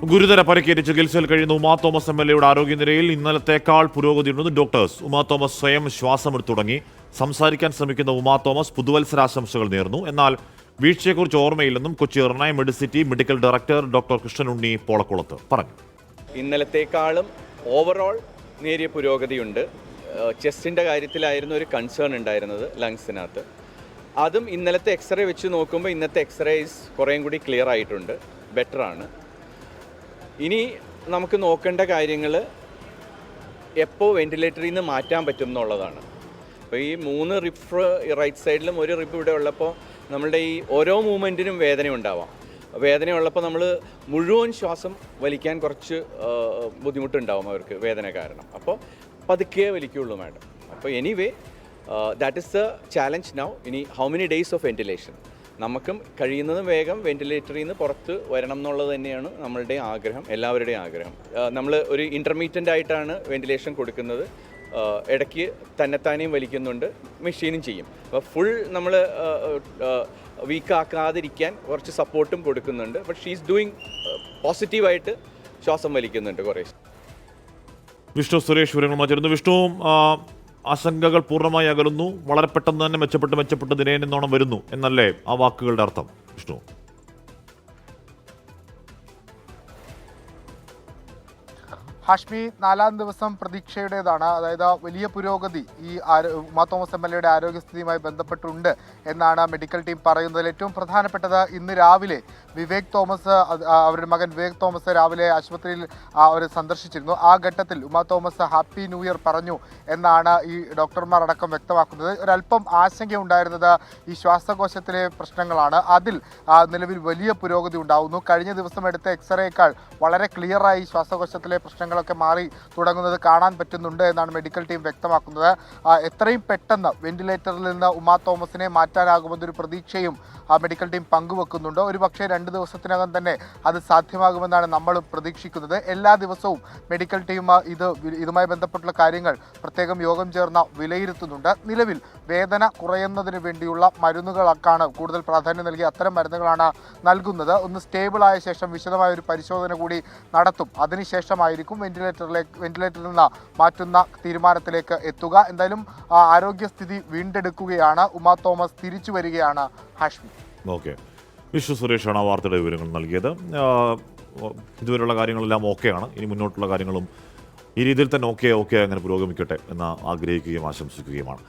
ഗുരുതര പരിക്കേറ്റ് ചികിത്സയിൽ കഴിയുന്ന ഉമാ തോമസ് എം എൽ എയുടെ ആരോഗ്യനിലയിൽ ഇന്നലത്തേക്കാൾ പുരോഗതിയുണ്ടെന്ന് ഡോക്ടേഴ്സ് ഉമാ തോമസ് സ്വയം ശ്വാസമെടുത്തു തുടങ്ങി. സംസാരിക്കാൻ ശ്രമിക്കുന്ന ഉമാ തോമസ് പുതുവത്സരാശംസകൾ നേർന്നു. എന്നാൽ വീഴ്ചയെക്കുറിച്ച് ഓർമ്മയില്ലെന്നും Kochi എറണായി medicity medical director doctor Krishnanunni Polakulath പറഞ്ഞു. ഇന്നലത്തേക്കാളും ഓവറോൾ നേരിയ പുരോഗതിയുണ്ട്. ചെസ്റ്റിന്റെ കാര്യത്തിലായിരുന്നു ഒരു കൺസേൺ ഉണ്ടായിരുന്നത് ലങ്സിനകത്ത് അതും ഇന്നലത്തെ എക്സ്റേ വെച്ച് നോക്കുമ്പോൾ ഇന്നത്തെ എക്സ്റേസ് കുറേയും കൂടി ക്ലിയർ ആയിട്ടുണ്ട്. ബെറ്ററാണ് ഇനി നമുക്ക് നോക്കേണ്ട കാര്യങ്ങൾ എപ്പോൾ വെന്റിലേറ്ററിൽ നിന്ന് മാറ്റാൻ പറ്റും എന്നുള്ളതാണ്. അപ്പോൾ ഈ മൂന്ന് റിപ്പ് റൈറ്റ് സൈഡിലും ഒരു റിപ്പ് ഇവിടെ ഉള്ളപ്പോൾ നമ്മളുടെ ഈ ഓരോ മൂവ്മെന്റിനും വേദന ഉണ്ടാവാം. വേദന ഉള്ളപ്പോൾ നമ്മൾ മുഴുവൻ ശ്വാസം വലിക്കാൻ കുറച്ച് ബുദ്ധിമുട്ടുണ്ടാവും അവർക്ക് വേദന കാരണം. അപ്പോൾ പതുക്കേ വലിക്കുള്ളൂ മാഡം. അപ്പോൾ anyway that is the challenge now ഇനി how many days of ventilation നമുക്കും കഴിയുന്നതും വേഗം വെന്റിലേറ്ററിൽ നിന്ന് പുറത്ത് വരണം എന്നുള്ളത് തന്നെയാണ് നമ്മളുടെ ആഗ്രഹം എല്ലാവരുടെയും ആഗ്രഹം. നമ്മൾ ഒരു ഇന്റർമീഡിയന്റ് ആയിട്ടാണ് വെന്റിലേഷൻ കൊടുക്കുന്നത്. ഇടയ്ക്ക് തന്നെത്താനെയും വലിക്കുന്നുണ്ട് മെഷീനും ചെയ്യും. അപ്പോൾ ഫുൾ നമ്മൾ വീക്കാക്കാതിരിക്കാൻ കുറച്ച് സപ്പോർട്ടും കൊടുക്കുന്നുണ്ട്. ബട്ട് ഷീസ് ഡൂയിങ് പോസിറ്റീവായിട്ട് ശ്വാസം വലിക്കുന്നുണ്ട് കുറേ. വിഷ്ണു സുരേഷ് വിവരങ്ങളുമായി ചേർന്നു വിഷ്ണു ആശങ്കകൾ പൂർണമായി അകലുന്നു. വളരെ പെട്ടെന്ന് തന്നെ മെച്ചപ്പെട്ട് മെച്ചപ്പെട്ട് ദിനേനെന്നോണം വരുന്നു. എന്നല്ലേ ആ വാക്കുകളുടെ അർത്ഥം വിഷ്ണു? ഹാഷ്മി നാലാം ദിവസം പ്രതീക്ഷയുടേതാണ്. അതായത് വലിയ പുരോഗതി ഈ ഉമാ തോമസ് എം എൽ എയുടെ ആരോഗ്യസ്ഥിതിയുമായി ബന്ധപ്പെട്ടുണ്ട് എന്നാണ് മെഡിക്കൽ ടീം പറയുന്നത് ഏറ്റവും പ്രധാനപ്പെട്ടത്. ഇന്ന് രാവിലെ വിവേക് തോമസ് അവരുടെ മകൻ വിവേക് തോമസ് രാവിലെ ആശുപത്രിയിൽ അവർ സന്ദർശിച്ചിരുന്നു. ആ ഘട്ടത്തിൽ Uma Thomas happy new year പറഞ്ഞു എന്നാണ് ഈ ഡോക്ടർമാർ അടക്കം വ്യക്തമാക്കുന്നത്. ഒരല്പം ആശങ്ക ഉണ്ടായിരുന്നത് ഈ ശ്വാസകോശത്തിലെ പ്രശ്നങ്ങളാണ്. അതിൽ നിലവിൽ വലിയ പുരോഗതി ഉണ്ടാകുന്നു കഴിഞ്ഞ ദിവസം എടുത്ത എക്സ്റേയേക്കാൾ വളരെ ക്ലിയറായി ശ്വാസകോശത്തിലെ പ്രശ്നങ്ങളൊക്കെ മാറി തുടങ്ങുന്നത് കാണാൻ പറ്റുന്നുണ്ട് എന്നാണ് മെഡിക്കൽ ടീം വ്യക്തമാക്കുന്നത്. എത്രയും പെട്ടെന്ന് വെന്റിലേറ്ററിൽ നിന്ന് ഉമാ തോമസിനെ മാറ്റാനാകുമെന്നൊരു പ്രതീക്ഷയും ആ, മെഡിക്കൽ ടീം പങ്കുവെക്കുന്നുണ്ട്. ഒരു പക്ഷേ രണ്ട് ദിവസത്തിനകം തന്നെ അത് സാധ്യമാകുമെന്നാണ് നമ്മൾ പ്രതീക്ഷിക്കുന്നത്. എല്ലാ ദിവസവും മെഡിക്കൽ ടീം ഇത് ഇതുമായി ബന്ധപ്പെട്ടുള്ള കാര്യങ്ങൾ പ്രത്യേകം യോഗം ചേർന്ന വിലയിരുത്തുന്നുണ്ട്. നിലവിൽ വേദന കുറയുന്നതിന് വേണ്ടിയുള്ള മരുന്നുകളൊക്കെയാണ് കൂടുതൽ പ്രാധാന്യം നൽകി അത്തരം മരുന്നുകളാണ് നൽകുന്നത്. ഒന്ന് സ്റ്റേബിളായ ശേഷം വിശദമായ ഒരു പരിശോധന കൂടി നടത്തും. അതിനുശേഷമായിരിക്കും വെന്റിലേറ്ററിലേക്ക് വെന്റിലേറ്ററിൽ നിന്ന് മാറ്റുന്ന തീരുമാനത്തിലേക്ക് എത്തുക. എന്തായാലും ആരോഗ്യസ്ഥിതി വീണ്ടെടുക്കുകയാണ്. ഉമാ തോമസ് തിരിച്ചു വരികയാണ്. ഹാഷ്മി. ഓക്കെ. വിശ്വ സുരേഷാണ് വാർത്തയുടെ വിവരങ്ങൾ നൽകിയത്. ഇതുവരെയുള്ള കാര്യങ്ങളെല്ലാം ഓക്കെയാണ്. ഇനി മുന്നോട്ടുള്ള കാര്യങ്ങളും ഈ രീതിയിൽ തന്നെ ഓക്കെ ഓക്കെ അങ്ങനെ പുരോഗമിക്കട്ടെ എന്ന് ആഗ്രഹിക്കുകയും ആശംസിക്കുകയുമാണ്.